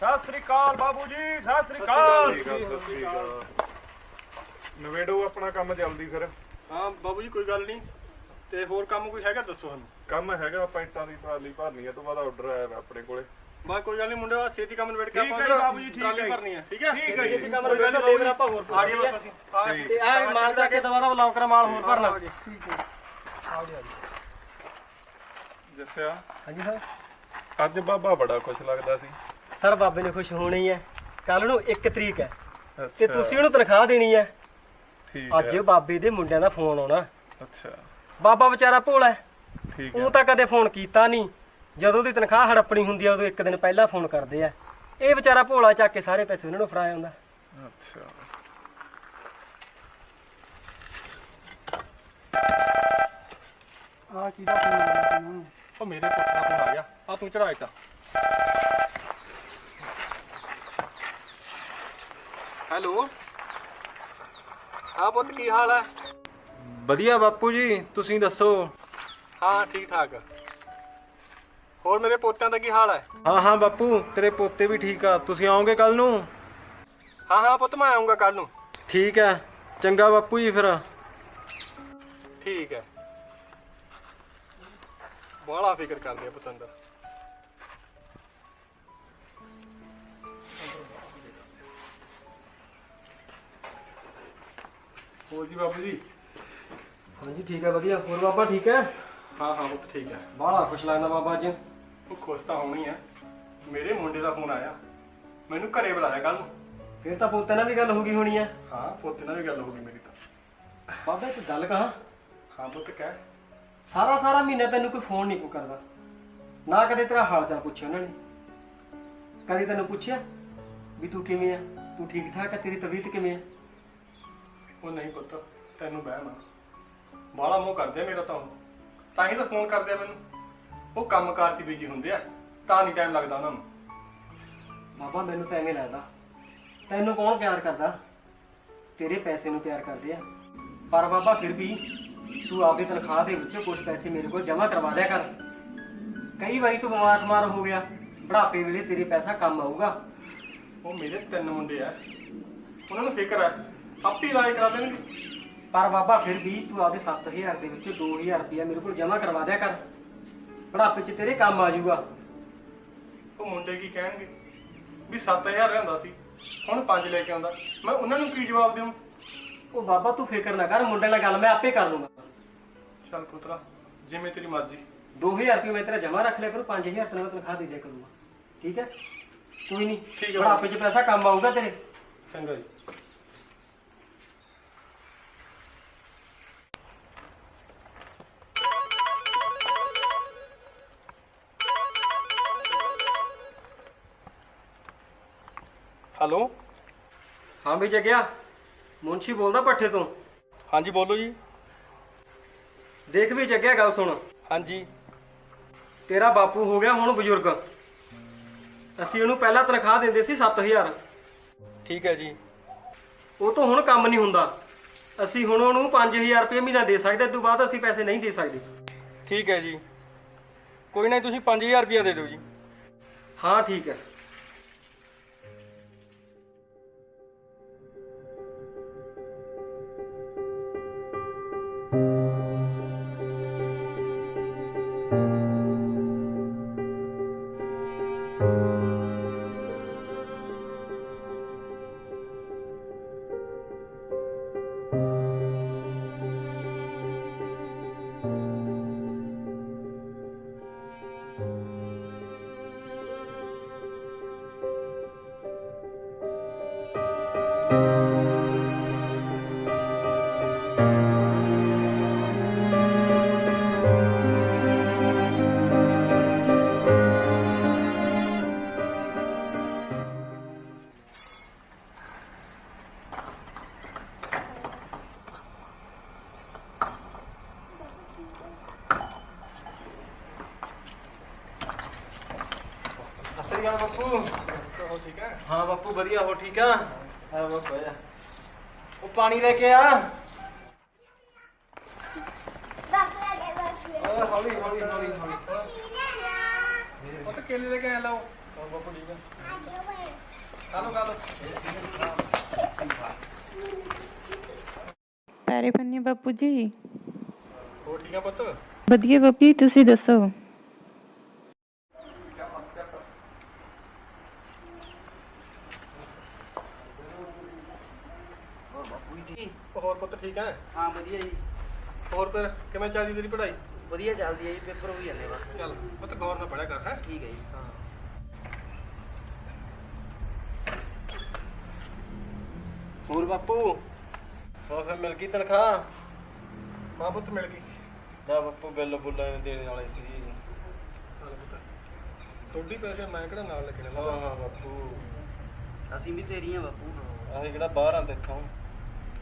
ਸਤਿ ਸ੍ਰੀ ਅਕਾਲ ਬਾਬੂ ਜੀ ਸਤਿ ਸ੍ਰੀ ਅਕਾਲ ਨਵੇੜੋ ਆਪਣਾ ਕੰਮ ਜਲਦੀ ਫਿਰ। ਹਾਂ ਬਾਬੂ ਜੀ ਕੋਈ ਗੱਲ ਨਹੀਂ। ਤੇ ਹੋਰ ਕੰਮ ਕੋਈ ਹੈਗਾ ਦੱਸੋ ਸਾਨੂੰ? ਕੰਮ ਹੈਗਾ ਪੈਂਟਾਂ ਦੀ ਟਰਾਲੀ ਭਰਨੀ ਹੈ ਤੋਂ ਬਾਅਦ ਆਰਡਰ ਆਇਆ ਵਾ ਆਪਣੇ ਕੋਲੇ। ਬਸ ਕੋਈ ਗੱਲ ਨਹੀਂ ਮੁੰਡਿਆ ਛੇਤੀ ਕੰਮ ਨਿਬੜ ਕੇ ਠੀਕ ਹੈ ਆਪਾਂ ਜੀ ਬਾਬੂ ਜੀ, ਠੀਕ ਹੈ। ਭਰਨੀ ਹੈ? ਠੀਕ ਹੈ ਠੀਕ ਹੈ ਜੀ। ਛੇਤੀ ਕੰਮ ਨਿਬੜ ਕੇ ਲੇਬਰ ਆਪਾਂ ਹੋਰ ਆ ਗਏ ਬਸ ਅਸੀਂ। ਆ। ਤੇ ਆ ਮਾਲ ਜਾ ਕੇ ਦੁਬਾਰਾ ਬਲੌਕ ਕਰਾ ਮਾਲ ਹੋਰ ਭਰਨਾ। ਜੱਸਿਆ ਹਾਂਜੀ ਸਰ? ਅੱਜ ਬਾਬਾ ਬੜਾ ਖੁਸ਼ ਲੱਗਦਾ ਸੀ। ਸਰ ਬਾਬੇ ਨੇ ਖੁਸ਼ ਹੋਣਾ ਹੀ। ਕੱਲ ਨੂੰ 1 ਤਰੀਕ ਹੈ। ਤੇ ਤੁਸੀਂ ਉਹਨੂੰ ਤਨਖਾਹ ਦੇਣੀ ਹੈ। ਠੀਕ ਅੱਜ ਬਾਬੇ ਦੇ ਮੁੰਡਿਆਂ ਦਾ ਫੋਨ ਆਉਣਾ। ਅੱਛਾ। ਬਾਬਾ ਵਿਚਾਰਾ ਭੋਲਾ ਹੈ। ਠੀਕ ਹੈ। ਉਹ ਤਾਂ ਕਦੇ ਫੋਨ ਕੀਤਾ ਨਹੀਂ। ਜਦੋਂ ਦੀ ਤਨਖਾਹ ਹੜੱਪਣੀ ਹੁੰਦੀ ਆ ਉਦੋਂ ਇੱਕ ਦਿਨ ਪਹਿਲਾਂ ਫੋਨ ਕਰਦੇ ਆ। ਇਹ ਵਿਚਾਰਾ ਭੋਲਾ ਚੱਕ ਕੇ ਸਾਰੇ ਪੈਸੇ ਉਹਨਾਂ ਨੂੰ ਫੜਾ ਆਉਂਦਾ। ਅੱਛਾ। ਆ ਕਿਹਦਾ ਫੋਨ ਆਇਆ ਤੈਨੂੰ ਉਹ ਮੇਰੇ ਪੁੱਤ ਦਾ ਫੋਨ ਆ ਗਿਆ। ਆ ਤੂੰ ਚੜਾ ਹੈਲੋ। ਹਾਂ ਪੁੱਤ ਕੀ ਹਾਲ ਹੈ ਵਧੀਆ ਬਾਪੂ ਜੀ ਤੁਸੀਂ ਦੱਸੋ? ਹਾਂ ਠੀਕ ਠਾਕ। ਹੋਰ ਮੇਰੇ ਪੋਤਿਆਂ ਦਾ ਕੀ ਹਾਲ ਹੈ ਹਾਂ ਹਾਂ ਬਾਪੂ ਤੇਰੇ ਪੋਤੇ ਵੀ ਠੀਕ ਆ। ਤੁਸੀਂ ਆਓਗੇ ਕੱਲ ਨੂੰ? ਹਾਂ ਹਾਂ ਪੁੱਤ ਮੈਂ ਆਉਂਗਾ ਕੱਲ ਨੂੰ। ਠੀਕ ਹੈ ਚੰਗਾ ਬਾਪੂ ਜੀ ਫਿਰ। ਠੀਕ ਹੈ। ਬੜਾ ਫਿਕਰ ਕਰਦੇ ਆ ਪਤੰਦਰ ਹੋਰ ਜੀ ਬਾਬੂ ਜੀ? ਹਾਂਜੀ ਠੀਕ ਹੈ ਵਧੀਆ। ਹੋਰ ਬਾਬਾ ਠੀਕ ਹੈ? ਹਾਂ ਹਾਂ ਪੁੱਤ ਠੀਕ ਹੈ। ਬਾਹਲਾ ਖੁਸ਼ ਲੱਗਦਾ ਬਾਬਾ ਅੱਜ। ਉਹ ਖੁਸ਼ ਤਾਂ ਹੋਣੀ ਹੈ ਮੇਰੇ ਮੁੰਡੇ ਦਾ ਫੋਨ ਆਇਆ। ਮੈਨੂੰ ਘਰੇ ਬੁਲਾਇਆ ਕੱਲ ਨੂੰ। ਫਿਰ ਤਾਂ ਪੋਤੇ ਨਾਲ ਵੀ ਗੱਲ ਹੋ ਗਈ ਹੋਣੀ ਹੈ ਹਾਂ ਪੋਤੇ ਨਾਲ ਵੀ ਗੱਲ ਹੋ ਗਈ ਮੇਰੀ ਤਾਂ। ਬਾਬਾ ਇੱਕ ਗੱਲ ਕਹਾਂ? ਹਾਂ ਪੁੱਤ ਕਹਿ। ਸਾਰਾ ਸਾਰਾ ਮਹੀਨਾ ਤੈਨੂੰ ਕੋਈ ਫੋਨ ਨਹੀਂ ਕੋ ਕਰਦਾ। ਨਾ ਕਦੇ ਤੇਰਾ ਹਾਲ ਚਾਲ ਪੁੱਛਿਆ ਉਹਨਾਂ ਨੇ। ਕਦੇ ਤੈਨੂੰ ਪੁੱਛਿਆ ਵੀ ਤੂੰ ਕਿਵੇਂ ਆ? ਤੂੰ ਠੀਕ ਠਾਕ ਆ? ਤੇਰੀ ਤਬੀਅਤ ਕਿਵੇਂ ਆ? ਉਹ ਨਹੀਂ ਪੁੱਤ ਤੈਨੂੰ ਬਹਿਮ ਆ। ਬਾਲਾ ਮੋਹ ਕਰਦੇ ਆ ਮੇਰਾ ਤਾਂ ਉਹ। ਤਾਂ ਹੀ ਤਾਂ ਫੋਨ ਕਰਦੇ ਆ ਮੈਨੂੰ। ਉਹ ਕੰਮਕਾਰ 'ਚ ਬਿਜ਼ੀ ਹੁੰਦੇ ਆ ਤਾਂ ਨਹੀਂ ਟਾਈਮ ਲੱਗਦਾ ਉਹਨਾਂ ਨੂੰ। ਬਾਬਾ ਮੈਨੂੰ ਤਾਂ ਐਵੇਂ ਲੱਗਦਾ ਤੈਨੂੰ ਕੌਣ ਪਿਆਰ ਕਰਦਾ? ਤੇਰੇ ਪੈਸੇ ਨੂੰ ਪਿਆਰ ਕਰਦੇ ਆ। ਪਰ ਬਾਬਾ ਫਿਰ ਵੀ ਤੂੰ ਆਪਦੀ ਤਨਖਾਹ ਦੇ ਵਿੱਚੋਂ ਕੁਝ ਪੈਸੇ ਮੇਰੇ ਕੋਲ ਜਮ੍ਹਾਂ ਕਰਵਾ ਦਿਆ ਕਰ। ਕਈ ਵਾਰੀ ਤੂੰ ਬਿਮਾਰ ਠਮਾਰ ਹੋ ਗਿਆ ਬੁਢਾਪੇ ਵੇਲੇ ਤੇਰੇ ਪੈਸਾ ਕੰਮ ਆਊਗਾ। ਉਹ ਮੇਰੇ ਤਿੰਨ ਮੁੰਡੇ ਆ। ਉਹਨਾਂ ਨੂੰ ਫਿਕਰ ਹੈ ਆਪੇ ਇਲਾਜ ਕਰਾ ਦੇਣਗੇ। ਪਰ ਬਾਬਾ ਫਿਰ ਵੀ ਤੂੰ ਆਪਦੇ 7000 ਦੇ ਵਿੱਚੋਂ 2000 ਰੁਪਇਆ ਮੇਰੇ ਕੋਲ ਜਮ੍ਹਾਂ ਕਰਵਾ ਦਿਆ ਕਰ। ਬੁਢਾਪੇ 'ਚ ਤੇਰੇ ਕੰਮ ਆ ਜਾਊਗਾ। ਉਹ ਮੁੰਡੇ ਕੀ ਕਹਿਣਗੇ? ਵੀ 7000 ਰਹਿੰਦਾ ਸੀ ਹੁਣ 5 ਲੈ ਕੇ ਆਉਂਦਾ। ਮੈਂ ਉਹਨਾਂ ਨੂੰ ਕੀ ਜਵਾਬ ਦੇਵਾਂ? ਉਹ ਬਾਬਾ ਤੂੰ ਫਿਕਰ ਨਾ ਕਰ ਮੁੰਡੇ ਨਾਲ ਗੱਲ ਮੈਂ ਆਪੇ ਕਰ ਲੂੰਗਾ। ਚੱਲ ਪੁੱਤਰਾ ਜਿਵੇਂ ਤੇਰੀ ਮਰਜ਼ੀ। 2000 ਰੁਪਏ ਮੈਂ ਤੇਰਾ ਜਮ੍ਹਾਂ ਰੱਖ ਲਿਆ ਕਰੂ 5000 ਤੈਨੂੰ ਮੈਂ ਤਨਖਾਹ ਦੇ ਦਿਆ ਕਰੂੰਗਾ। ਠੀਕ ਹੈ? ਕੋਈ ਨਹੀਂ ਠੀਕ ਹੈ ਬੁਢਾਪੇ 'ਚ ਪੈਸਾ ਕੰਮ ਆਊਗਾ ਤੇਰੇ। ਚੰਗਾ ਜੀ। ਹਾਂ ਵੀ ਜਗਿਆ ਮੁੰਸ਼ੀ ਬੋਲਦਾ ਪੱਠੇ ਤੋਂ। ਹਾਂਜੀ ਬੋਲੋ ਜੀ। ਦੇਖ ਵੀ ਜਗਿਆ ਗੱਲ ਸੁਣ। ਹਾਂਜੀ। ਤੇਰਾ ਬਾਪੂ ਹੋ ਗਿਆ ਹੁਣ ਬਜ਼ੁਰਗ। ਅਸੀਂ ਉਹਨੂੰ ਪਹਿਲਾਂ ਤਨਖਾਹ ਦਿੰਦੇ ਸੀ 7000 ਠੀਕ ਹੈ ਜੀ। ਉਹ ਤੋਂ ਹੁਣ ਕੰਮ ਨਹੀਂ ਹੁੰਦਾ। ਅਸੀਂ ਹੁਣ ਉਹਨੂੰ 5000 ਰੁਪਏ ਮਹੀਨਾ ਦੇ ਸਕਦੇ ਇਸ ਤੋਂ ਬਾਅਦ ਅਸੀਂ ਪੈਸੇ ਨਹੀਂ ਦੇ ਸਕਦੇ। ਠੀਕ ਹੈ ਜੀ। ਕੋਈ ਨਹੀਂ ਤੁਸੀਂ 5000 ਰੁਪਇਆ ਦੇ ਦਿਓ ਜੀ। ਹਾਂ ਠੀਕ ਹੈ। ਗੱਲ ਬਾਪੂ। ਹੋ ਠੀਕ ਹੈ ਹਾਂ ਬਾਪੂ ਵਧੀਆ ਹੋ ਠੀਕ ਆ? ਆ ਬਾਪੂ ਆ ਉਹ ਪਾਣੀ ਲੈ ਕੇ ਆ। ਓਏ ਹੌਲੀ ਹੌਲੀ ਹੌਲੀ ਹੌਲੀ। ਉਹ ਤਾਂ ਕੇਲੇ ਲੈ ਕੇ ਆਇਆ ਲਓ। ਹੋਰ ਬਾਪੂ ਠੀਕ ਹੈ ਕਾਲੋ ਕਾਲੋ ਪੈਰੇ ਪੰਨੇ ਬਾਪੂ ਜੀ। ਹੋਰ ਠੀਕ ਹੈ ਪੁੱਤ? ਵਧੀਆ ਬਾਪੂ ਜੀ ਤੁਸੀਂ ਦੱਸੋ? ਹੋਰ ਪੁੱਤ ਠੀਕ ਹੈ ਹਾਂ ਵਧੀਆ ਜੀ। ਹੋਰ ਫਿਰ ਕਿਵੇਂ ਚੱਲਦੀ ਤੇਰੀ ਪੜ੍ਹਾਈ? ਵਧੀਆ ਚੱਲਦੀ ਹੈ ਜੀ ਪੇਪਰ ਹੋਈ ਜਾਂਦੇ ਬਸ। ਚੱਲ ਪੁੱਤ ਗੌਰ ਨਾਲ ਪੜਿਆ ਕਰ ਹੈ? ਠੀਕ ਹੈ ਜੀ। ਹਾਂ। ਹੋਰ ਬਾਪੂ? ਹੋਰ ਫਿਰ ਮਿਲ ਗਈ ਤਨਖਾਹ? ਮਾਂ ਪੁੱਤ ਮਿਲ ਗਈ। ਦਾ ਬਾਪੂ ਬਿੱਲ ਬੁੱਲਾਂ ਦੇਣ ਵਾਲੇ ਸੀ। ਚੱਲ ਪੁੱਤ ਥੋੜੀ ਪੈਸੇ ਮੈਂ ਕਿਹੜਾ ਨਾਲ ਲੱਗਣੇ ਹਾਂ ਹਾਂ ਬਾਪੂ। ਅਸੀਂ ਵੀ ਤੇਰੀਆਂ ਬਾਪੂ। ਅਸੀਂ ਕਿਹੜਾ ਬਾਹਰ ਆਂਦੇ ਇੱਥੋਂ।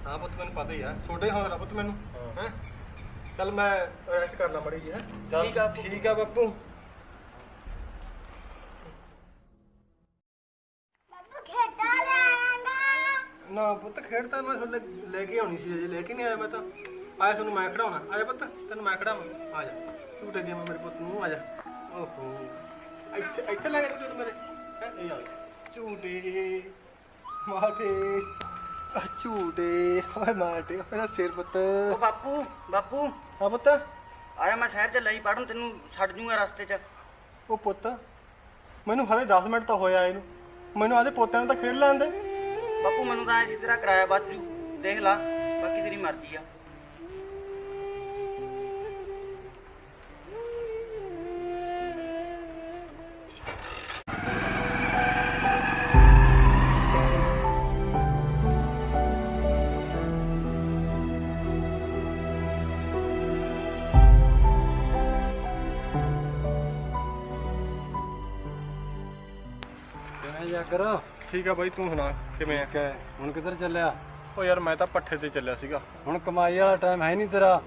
ਹਾਂ ਪੁੱਤ ਮੈਨੂੰ ਪਤਾ ਹੀ ਆ। ਛੋਟੇ ਹੋਣਾ ਪੁੱਤ ਮੈਨੂੰ ਹਾਂ। ਹੈ? ਚੱਲ ਮੈਂ ਰੈਸਟ ਕਰਨਾ ਮੜੀ ਜੀ ਹੈ? ਠੀਕ ਆ ਬਾਪੂ। ਠੀਕ ਆ ਬਾਪੂ। ਨਾ ਪੁੱਤ ਖੇਡ ਤਾਂ ਮੈਂ ਤੁਹਾਡੇ ਲੈ ਕੇ ਆਉਣੀ ਸੀ ਅਜੇ ਲੈ ਕੇ ਨਹੀਂ ਆਇਆ ਮੈਂ ਤਾਂ। ਆਇਆ ਤੁਹਾਨੂੰ ਮੈਂ ਖੜਾਉਣਾ ਆਜਾ ਪੁੱਤ ਤੈਨੂੰ ਮੈਂ ਖੜਾਵਾਂ ਆ ਜਾ। ਝੂਟੇ ਦੇ ਮੇਰੇ ਪੁੱਤ ਨੂੰ ਆ ਜਾ। ਓਹੋ। ਇੱਥੇ ਇੱਥੇ ਲੈ ਕੇ ਝੂਟੇ ਮੇਰੇ। ਹੈਂ, ਇਹ ਆ। ਲੈ। ਝੂਟੇ ਮਾਟੇ ਆ ਝੂਟੇ ਓਏ ਮਾਟੇ ਮੇਰਾ ਸਿਰ ਪੁੱਤ। ਉਹ ਬਾਪੂ ਬਾਪੂ। ਆ ਪੁੱਤ। ਆਇਆ ਮੈਂ ਸ਼ਹਿਰ ਚੱਲਿਆ ਜੀ ਪੜਨ ਤੈਨੂੰ ਛੱਡ ਜੂਗਾ ਰਸਤੇ 'ਚ। ਉਹ ਪੁੱਤ ਮੈਨੂੰ ਹਲੇ 10 ਮਿੰਟ ਤਾਂ ਹੋਇਆ ਇਹਨੂੰ। ਮੈਨੂੰ ਆਦੇ ਪੋਤਿਆਂ ਨੂੰ ਤਾਂ ਖੇਡ ਲੈਣ ਦੇ। ਬਾਪੂ ਮੈਨੂੰ ਤਾਂ ਐ ਸੀ ਤੇਰਾ ਕਿਰਾਇਆ ਬਚ ਜੂ। ਦੇਖ ਲਾ ਬਾਕੀ ਤੇਰੀ ਮਰਜ਼ੀ ਆ। ਜਾਗਰ ਠੀਕ ਆ ਬਾਈ ਤੂੰ ਸੁਣਾ ਕਿਵੇਂ ਆ? ਹੈ। ਹੁਣ ਕਿੱਧਰ ਚੱਲਿਆ? ਉਹ ਯਾਰ ਮੈਂ ਤਾਂ ਪੱਠੇ ਤੇ ਚੱਲਿਆ ਸੀਗਾ। ਹੁਣ ਕਮਾਈ ਵਾਲਾ ਟਾਈਮ ਹੈ ਨਹੀਂ ਤੇਰਾ।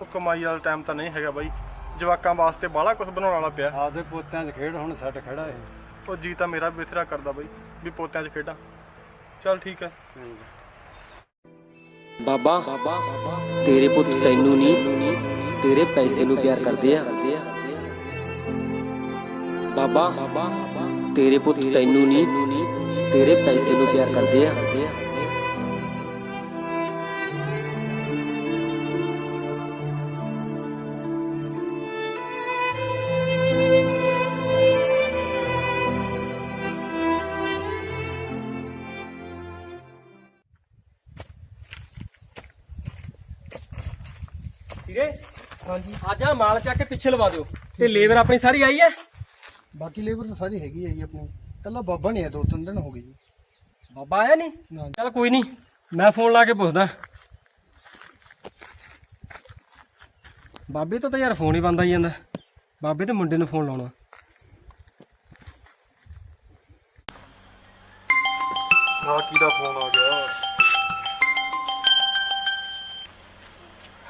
ਉਹ ਕਮਾਈ ਵਾਲਾ ਟਾਈਮ ਤਾਂ ਨਹੀਂ ਹੈਗਾ ਬਾਈ। ਜਵਾਕਾਂ ਵਾਸਤੇ ਬਾਹਲਾ ਕੁਝ ਬਣਾਉਣ ਵਾਲਾ ਪਿਆ। ਆਪਦੇ ਪੋਤਿਆਂ 'ਚ ਖੇਡ ਹੁਣ ਸੱਟ ਖੜਾ ਏ ਉਹ ਜੀ ਤਾਂ ਮੇਰਾ ਬਿਥਰਾ ਕਰਦਾ ਬਾਈ ਵੀ ਪੋਤਿਆਂ 'ਚ ਖੇਡਾਂ। ਚੱਲ ਠੀਕ ਹੈ। ਬਾਬਾ ਤੇਰੇ ਪੁੱਤ ਤੈਨੂੰ ਨਹੀਂ ਤੇਰੇ ਪੈਸੇ ਨੂੰ ਪਿਆਰ ਕਰਦੇ ਆ। ਬਾਬਾ ਤੇਰੇ ਪੁੱਤ ਤੈਨੂੰ ਨਹੀਂ ਤੇਰੇ ਪੈਸੇ ਨੂੰ ਪਿਆਰ ਕਰਦੇ ਆ। ਠੀਕ ਹਾਂਜੀ। ਅੱਜ ਆ ਮਾਲ ਚੱਕ ਕੇ ਪਿੱਛੇ ਲਵਾ ਦਿਓ। ਤੇ ਲੇਬਰ ਆਪਣੀ ਸਾਰੀ ਆਈ ਹੈ? ਬਾਕੀ ਲੇਬਰ ਤਾਂ ਸਾਰੀ ਹੈਗੀ ਹੈ ਜੀ ਆਪਣੀ। ਕੱਲਾ ਬਾਬਾ ਨਹੀਂ ਹੈ ਦੋ ਤਿੰਨ ਦਿਨ ਹੋ ਗਏ ਜੀ। ਬਾਬਾ ਆਇਆ ਨਹੀਂ? ਚੱਲ ਕੋਈ ਨਹੀਂ ਮੈਂ ਫੋਨ ਲਾ ਕੇ ਪੁੱਛਦਾ। ਬਾਬੇ ਤੋਂ ਤਾਂ ਯਾਰ ਫੋਨ ਹੀ ਬੰਦ ਆਈ ਜਾਂਦਾ। ਬਾਬੇ ਤੇ ਮੁੰਡੇ ਨੂੰ ਫੋਨ ਲਾਉਣਾ। ਆ ਕਿਹਦਾ ਫੋਨ ਆ ਗਿਆ?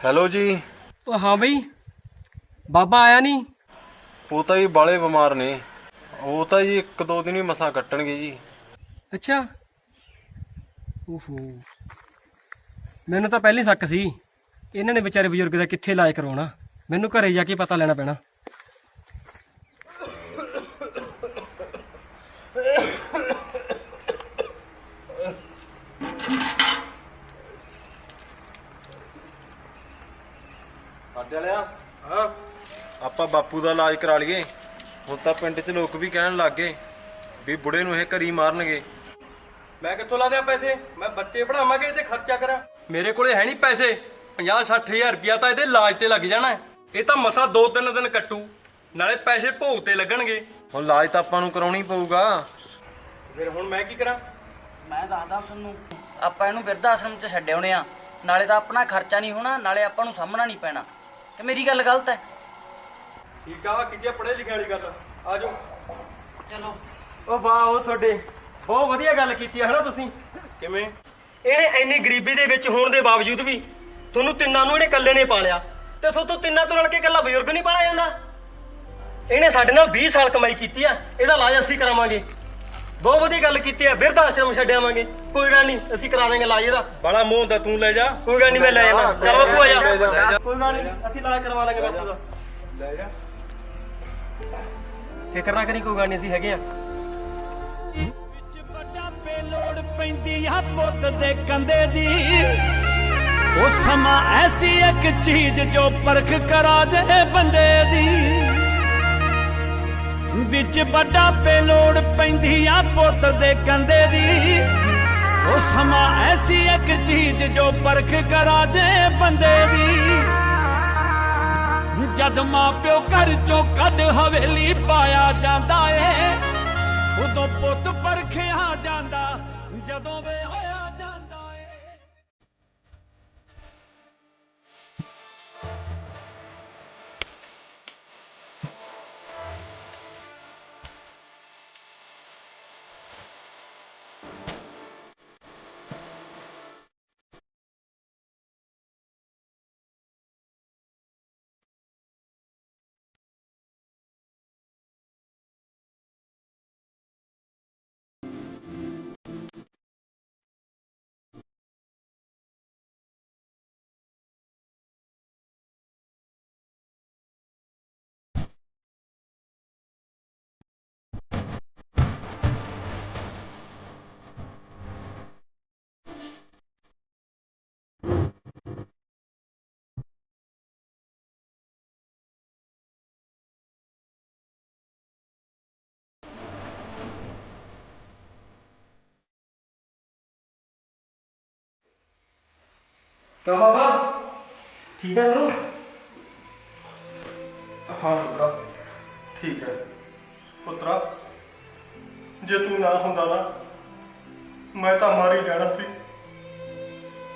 ਹੈਲੋ ਜੀ। ਉਹ ਹਾਂ ਬਈ ਬਾਬਾ ਆਇਆ ਨਹੀਂ? ਉਹ ਤਾਂ ਜੀ ਬਾਲੇ ਬਿਮਾਰ ਨੇ। ਉਹ ਤਾਂ ਜੀ ਇੱਕ ਦੋ ਦਿਨ ਹੀ ਮਸਾਂ ਕੱਟਣਗੇ ਜੀ। ਅੱਛਾ। ਓਹੋ। ਮੈਨੂੰ ਤਾਂ ਪਹਿਲੀ ਸ਼ੱਕ ਸੀ ਇਹਨਾਂ ਨੇ ਵਿਚਾਰੇ ਬਜ਼ੁਰਗ ਦਾ ਕਿੱਥੇ ਇਲਾਜ ਕਰਵਾਉਣਾ ਮੈਨੂੰ ਘਰੇ ਜਾ ਕੇ ਪਤਾ ਲੈਣਾ ਪੈਣਾ ਸਾਡੇ ਵਾਲਿਆ ਹਾਂ ਆਪਾਂ ਬਾਪੂ ਦਾ ਇਲਾਜ ਕਰਾ ਲਈਏ। ਹੁਣ ਤਾਂ ਪਿੰਡ 'ਚ ਲੋਕ ਵੀ ਕਹਿਣ ਲੱਗ ਗਏ ਵੀ ਬੁੜੇ ਨੂੰ ਇਹ ਘਰੀ ਮਾਰਨਗੇ। ਮੈਂ ਕਿੱਥੋਂ ਲਾ ਦਿਆਂ ਪੈਸੇ? ਮੈਂ ਬੱਚੇ ਪੜਾਵਾਂਗੇ ਤੇ ਖਰਚਾ ਕਰਾਂ। ਮੇਰੇ ਕੋਲੇ ਹੈ ਨਹੀਂ ਪੈਸੇ। 50 60000 ਰੁਪਿਆ ਤਾਂ ਇਹਦੇ ਇਲਾਜ ਤੇ ਲੱਗ ਜਾਣਾ ਹੈ। ਇਹ ਤਾਂ ਮਸਾ 2-3 ਦਿਨ ਕੱਟੂ। ਨਾਲੇ ਪੈਸੇ ਭੋਗ ਤੇ ਲੱਗਣਗੇ। ਹੁਣ ਇਲਾਜ ਤਾਂ ਆਪਾਂ ਨੂੰ ਕਰਾਉਣੀ ਪਊਗਾ। ਫਿਰ ਹੁਣ ਮੈਂ ਕੀ ਕਰਾਂ? ਮੈਂ ਦੱਸਦਾ ਤੁਹਾਨੂੰ। ਆਪਾਂ ਇਹਨੂੰ ਬਿਰਧ ਆਸ਼ਰਮ 'ਚ ਛੱਡ ਆ। ਨਾਲੇ ਤਾਂ ਆਪਣਾ ਖਰਚਾ ਨਹੀਂ ਹੋਣਾ, ਨਾਲੇ ਆਪਾਂ ਨੂੰ ਸਾਹਮਣਾ ਨਹੀਂ ਪੈਣਾ। ਤੇ ਮੇਰੀ ਗੱਲ ਗਲਤ ਹੈ। ਠੀਕ ਆ ਕਿਤੇ ਪੜ੍ਹੇ ਲਿਖੇ ਵਾਲੀ ਗੱਲ ਆ ਜਾਓ। ਚਲੋ। ਉਹ ਵਾਹ ਉਹ ਤੁਹਾਡੇ ਬਹੁਤ ਵਧੀਆ ਗੱਲ ਕੀਤੀ ਹੈ ਹਨਾ ਤੁਸੀਂ? ਕਿਵੇਂ? ਇਹਨੇ ਇੰਨੀ ਗਰੀਬੀ ਦੇ ਵਿੱਚ ਹੋਣ ਦੇ ਬਾਵਜੂਦ ਵੀ ਤੁਹਾਨੂੰ ਤਿੰਨਾਂ ਨੂੰ ਇਹਨੇ ਇਕੱਲੇ ਨੇ ਪਾਲਿਆ ਤੇ ਤੁਹਾਨੂੰ ਤਿੰਨਾਂ ਤੋਂ ਰਲ ਕੇ ਇਕੱਲਾ ਬਜ਼ੁਰਗ ਨਹੀਂ ਪਾਲਿਆ ਜਾਂਦਾ। ਇਹਨੇ ਸਾਡੇ ਨਾਲ 20 ਸਾਲ ਕਮਾਈ ਕੀਤੀ ਆ ਇਹਦਾ ਇਲਾਜ ਅਸੀਂ ਕਰਾਵਾਂਗੇ। ਬਹੁਤ ਵਧੀਆ ਗੱਲ ਕੀਤੀ ਹੈ ਬਿਰਧ ਆਸ਼ਰਮ ਛੱਡਿਆਵਾਂਗੇ ਕੋਈ ਗੱਲ ਨਹੀਂ ਅਸੀਂ ਕਰਾ ਦਾਂਗੇ ਇਲਾਜ ਇਹਦਾ। ਬੜਾ ਮੂੰਹ ਹੁੰਦਾ ਤੂੰ ਲੈ ਜਾ। ਕੋਈ ਗੱਲ ਨਹੀਂ ਮੈਂ ਲੈ ਜਾਣਾ ਚਲ ਆ ਜਾ। ਜਾ। ਕੋਈ ਗੱਲ ਨਹੀਂ ਅਸੀਂ ਇਲਾਜ ਕਰਵਾ ਲਾਂਗੇ ਬਾਪੂ ਦਾ। ਲੈ ਜਾ। ਫਿਕਰ ਨਾ ਕਰੀ, ਕੋਈ ਗੱਲ ਨਹੀਂ, ਅਸੀਂ ਹੈਗੇ ਆ। ਵੱਡਾ ਪੇਲੋੜ ਪੈਂਦੀ ਆ ਪੁੱਤ ਦੇ ਕੰਦੇ ਦੀ ਉਹ ਸਮਾਂ ਐਸੀ ਇੱਕ ਚੀਜ਼ ਜੋ ਪਰਖ ਕਰਾ ਦੇ ਬੰਦੇ ਦੀ। ਵਿੱਚ ਵੱਡਾ ਪੇਲੋੜ ਪੈਂਦੀ ਆ ਪੁੱਤ ਦੇ ਕੰਦੇ ਦੀ। ਉਹ ਸਮਾਂ ਐਸੀ ਇੱਕ ਚੀਜ਼ ਜੋ ਪਰਖ ਕਰਾ ਦੇ ਬੰਦੇ ਦੀ। ਜਦ ਮਾਂ ਪਿਓ ਘਰ ਚੋਂ ਕੱਢ ਹਵੇਲੀ ਪਾਇਆ ਜਾਂਦਾ ਏ, ਉਦੋਂ ਪੁੱਤ ਪਰਖਿਆ ਜਾਂਦਾ, ਜਦੋਂ ਵੇ ਕਿਉਂ ਬਾਬਾ ਠੀਕ ਹੈ ਨੂੰ ਹਾਂ ਪੁੱਤਰਾ ਠੀਕ ਹੈ ਪੁੱਤਰਾ ਜੇ ਤੂੰ ਨਾ ਹੁੰਦਾ ਨਾ ਮੈਂ ਤਾਂ ਮਾਰੀ ਜਾਣਾ ਸੀ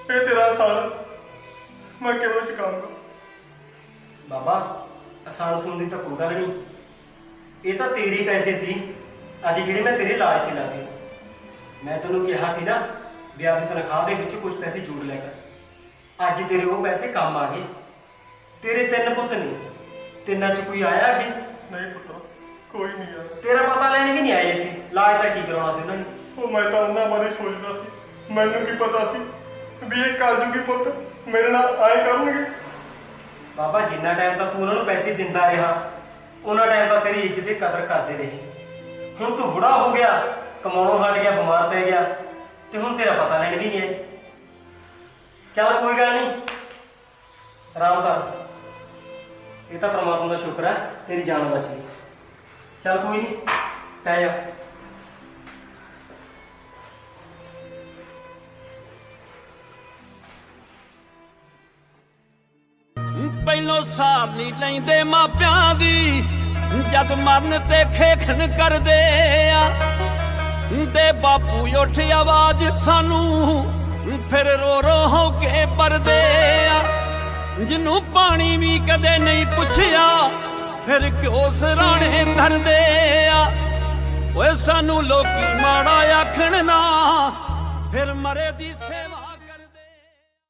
ਇਹ ਤੇਰਾ ਸਾਲ ਮੈਂ ਕਿਵੇਂ ਚੁਕਾਉਂਗਾ ਬਾਬਾ ਆਸਾਨ ਸੁਣ ਦੀ ਤਾਂ ਕੋਈ ਗੱਲ ਨਹੀਂ ਇਹ ਤਾਂ ਤੇਰੇ ਪੈਸੇ ਸੀ ਅੱਜ ਜਿਹੜੇ ਮੈਂ ਤੇਰੇ ਇਲਾਜ ਤੇ ਲਾਤੇ ਮੈਂ ਤੈਨੂੰ ਕਿਹਾ ਸੀ ਨਾ ਵੀ ਆਪਣੀ ਤਨਖਾਹ ਦੇ ਵਿੱਚ ਕੁਝ ਪੈਸੇ ਜੋੜ ਲੈ ਕਰ ਅੱਜ ਤੇਰੇ ਉਹ ਪੈਸੇ ਕੰਮ ਆ ਗਏ। ਤੇਰੇ ਤਿੰਨ ਪੁੱਤ ਨੇ। ਤਿੰਨਾਂ ਚ ਕੋਈ ਆਇਆ ਅੱਗੇ? ਨਹੀਂ ਪੁੱਤਰਾ ਕੋਈ ਨਹੀਂ ਯਾਰ ਤੇਰਾ ਪਤਾ ਲੈਣ ਵੀ ਨਹੀਂ ਆਏ ਇੱਥੇ। ਇਲਾਜ ਤਾਂ ਕੀ ਕਰਾਉਣਾ ਸੀ ਉਹਨਾਂ ਨੇ? ਉਹ ਮੈਂ ਤਾਂ ਉਹਨਾਂ ਬਾਰੇ ਸੋਚਦਾ ਸੀ। ਮੈਨੂੰ ਕੀ ਪਤਾ ਸੀ ਵੀ ਇਹ ਕਲਯੁਗੀ ਪੁੱਤ ਮੇਰੇ ਨਾਲ ਆਏ ਕਰਨਗੇ। ਬਾਬਾ ਜਿੰਨਾ ਟਾਈਮ ਤੱਕ ਤੂੰ ਉਹਨਾਂ ਨੂੰ ਪੈਸੇ ਦਿੰਦਾ ਰਿਹਾ ਉਹਨਾਂ ਟਾਈਮ ਤੱਕ ਤੇਰੀ ਇੱਜ਼ਤ ਦੀ ਕਦਰ ਕਰਦੇ ਰਹੇ। ਹੁਣ ਤੂੰ ਬੁੜਾ ਹੋ ਗਿਆ ਕਮਾਉਣੋਂ ਹਟ ਗਿਆ ਬਿਮਾਰ ਪੈ ਗਿਆ ਤੇ ਹੁਣ ਤੇਰਾ ਪਤਾ ਲੈਣ ਵੀ ਨਹੀਂ ਆਏ। ਚੱਲ ਕੋਈ ਗੱਲ ਨਹੀਂ ਆਰਾਮ ਕਰ। ਇਹ ਤਾਂ ਪ੍ਰਮਾਤਮਾ ਦਾ ਸ਼ੁਕਰ ਹੈ, ਤੇਰੀ ਜਾਨ ਬਚ ਗਈ। ਚੱਲ ਕੋਈ ਨਹੀਂ ਪੈ ਜਾ। ਪਹਿਲੋਂ ਸਾਰ ਨਹੀਂ ਲੈਂਦੇ ਮਾਪਿਆਂ ਦੀ, ਜਦ ਮਰਨ ਤੇ ਖੇਖਣ ਕਰਦੇ ਆ। ਤੇ ਬਾਪੂ ਉੱਠ ਆਵਾਜ਼ ਸਾਨੂੰ ਫਿਰ ਰੋ ਰੋ ਹੋ ਕੇ ਪਰਦੇ ਆ। ਜਿਹਨੂੰ ਪਾਣੀ ਵੀ ਕਦੇ ਨਹੀਂ ਪੁੱਛਿਆ, ਫਿਰ ਕਿਉਂ ਸਰਾਣੇ ਧਰਦੇ ਆ। ਓਏ ਸਾਨੂੰ ਲੋਕੀ ਮਾੜਾ ਆਖਣ ਨਾ, ਫਿਰ ਮਰੇ ਦੀ ਸੇਵਾ